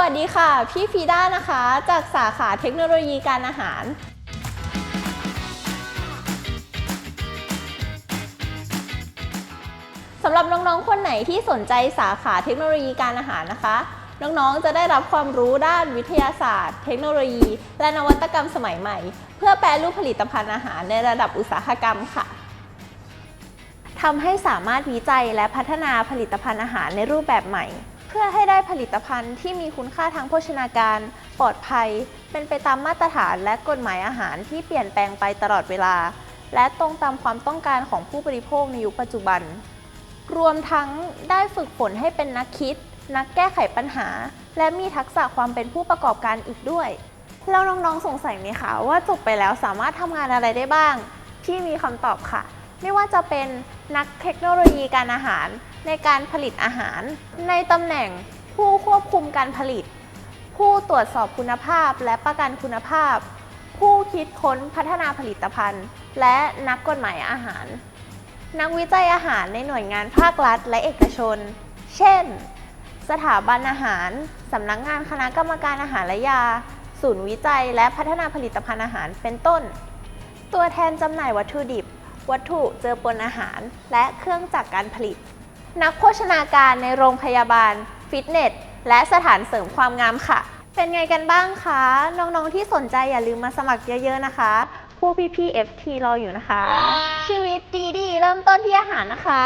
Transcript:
วัสดีค่ะ พี่ฟีด้านะคะ จากสาขาเทคโนโลยีการอาหาร สำหรับน้องๆ คนไหนที่สนใจสาขาเทคโนโลยีการอาหารนะคะ น้องๆ จะได้รับความรู้ด้านวิทยาศาสตร์ เทคโนโลยี และนวัตกรรมสมัยใหม่ เพื่อแปรรูปผลิตภัณฑ์อาหารในระดับอุตสาหกรรมค่ะทำให้สามารถวิจัยและพัฒนาผลิตภัณฑ์อาหารในรูปแบบใหม่ พื่อให้ได้ผลิตภัณฑ์ที่มีคุณค่าทางโภชนาการ ปลอดภัย เป็นไปตามมาตรฐานและกฎหมายอาหารที่เปลี่ยนแปลงไปตลอดเวลา และตรงตามความต้องการของผู้บริโภคในยุคปัจจุบัน รวมทั้งได้ฝึกฝนให้เป็นนักคิด นักแก้ไขปัญหา และมีทักษะความเป็นผู้ประกอบการอีกด้วย แล้วน้องๆสงสัยไหมคะว่าจบไปแล้วสามารถทำงานอะไรได้บ้าง ที่มีคำตอบค่ะ ไม่ว่าจะเป็นนักเทคโนโลยีการอาหารในการผลิตอาหาร ในตำแหน่งผู้ควบคุมการผลิต ผู้ตรวจสอบคุณภาพและประกันคุณภาพ ผู้คิดค้นพัฒนาผลิตภัณฑ์ และนักกฎหมายอาหาร นักวิจัยอาหารในหน่วยงานภาครัฐและเอกชน เช่น สถาบันอาหาร สำนักงานคณะกรรมการอาหารและยา ศูนย์วิจัยและพัฒนาผลิตภัณฑ์อาหารเป็นต้น ตัวแทนจำหน่ายวัตถุดิบ วัตถุเจือปนอาหาร และเครื่องจักรการผลิต นักโภชนาการในโรงพยาบาล ฟิตเนส และสถานเสริมความงามค่ะ เป็นไงกันบ้างคะ น้องๆที่สนใจอย่าลืมมาสมัครเยอะๆนะคะพวกพี่ๆ FT รออยู่นะคะ ชีวิตดีๆเริ่มต้นที่อาหารนะคะ